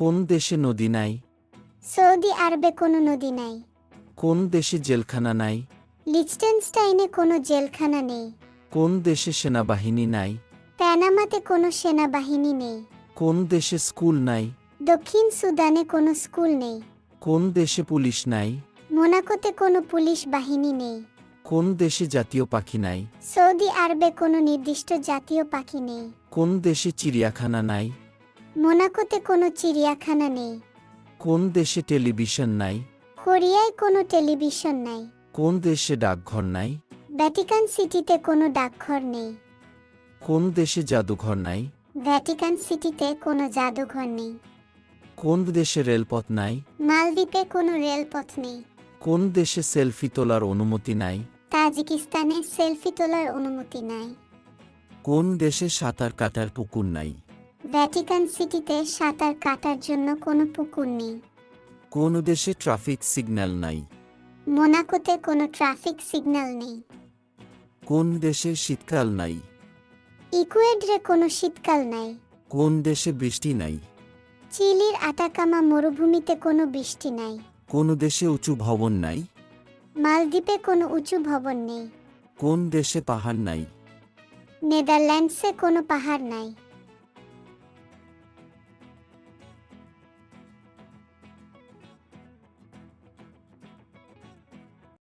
কোন দেশে নদী নাই? সৌদি আরবে কোনো নদী নাই। কোন দেশে জেলখানা নাই? লিচটেনস্টাইনে কোনো জেলখানা নেই। কোন দেশে সেনাবাহিনী নাই? প্যানামাতে কোনো সেনাবাহিনী নেই। কোন দেশে স্কুল নাই? দক্ষিণ সুদানে কোনো স্কুল নেই। কোন দেশে পুলিশ নাই? মোনাকোতে কোনো পুলিশ বাহিনী নেই। কোন দেশে জাতীয় পাখি নাই? সৌদি আরবে কোনো নির্দিষ্ট জাতীয় পাখি নেই। কোন দেশে চিড়িয়াখানা নাই? মোনাকোতে কোনো চিড়িয়াখানা নেই। কোন দেশে টেলিভিশন নাই? কোরিয়ায় কোনো টেলিভিশন নাই। কোন দেশে ডাকঘর নাই? ভ্যাটিকান সিটিতে কোনো ডাকঘর নেই। কোন দেশে জাদুঘর নাই? ভ্যাটিকান সিটিতে কোনো জাদুঘর নেই। কোন দেশে রেলপথ নাই? মালদ্বীপে কোনো রেলপথ নেই। কোন দেশে সেলফি তোলার অনুমতি নাই? তাজিকিস্তানে সেলফি তোলার অনুমতি নাই। কোন দেশে সাঁতার কাটার পুকুর নাই? ভ্যাটিকান সিটিতে সাঁতার কাটার জন্য কোনো পুকুর নেই। কোন দেশে ট্রাফিক সিগন্যাল নাই। মোনাকোতে কোনো ট্রাফিক সিগন্যাল নেই। কোন দেশে শীতকাল নাই। ইকুয়েডরে কোনো শীতকাল নাই। কোন দেশে বৃষ্টি নাই। চিলির আটাকামা মরুভূমিতে কোনো বৃষ্টি নাই। কোন দেশে উঁচু ভবন নাই। মালদ্বীপে কোনো উঁচু ভবন নেই। কোন দেশে পাহাড় নাই। নেদারল্যান্ডসে কোনো পাহাড় নাই।